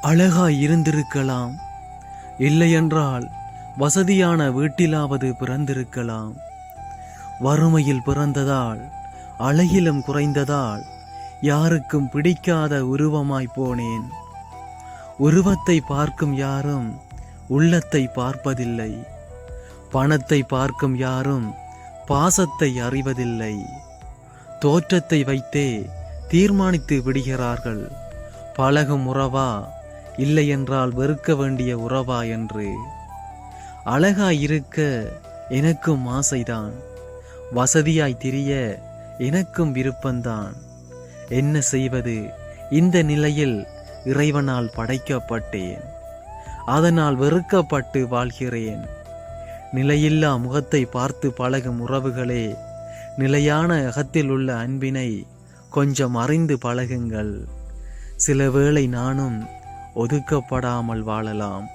அழகாய் இருந்திருக்கலாம். இல்லையென்றால் வசதியான வீட்டிலாவது பிறந்திருக்கலாம். வறுமையில் பிறந்ததால் அழகிலும் குறைந்ததால் யாருக்கும் பிடிக்காத உருவமாய் போனேன். உருவத்தை பார்க்கும் யாரும் உள்ளத்தை பார்ப்பதில்லை. பணத்தை பார்க்கும் யாரும் பாசத்தை அறிவதில்லை. தோற்றத்தை வைத்தே தீர்மானித்து விடுகிறார்கள். பழகும் உறவா இல்லையென்றால் வெறுக்க வேண்டிய உறவா என்று. அழகாய் இருக்க எனக்கும் ஆசைதான். வசதியாய் திரிய எனக்கும் விருப்பந்தான். என்ன செய்வது? இந்த நிலையில் இறைவனால் படைக்கப்பட்டேன். அதனால் வெறுக்கப்பட்டு வாழ்கிறேன். நிலையில்லா முகத்தை பார்த்து பழகும் உறவுகளே நிலையான அகத்தில் உள்ள அன்பினை கொஞ்சம் அறிந்து பழகுங்கள். சில வேளை நானும் ஒதுக்கப்படாமல் வாழலாம்.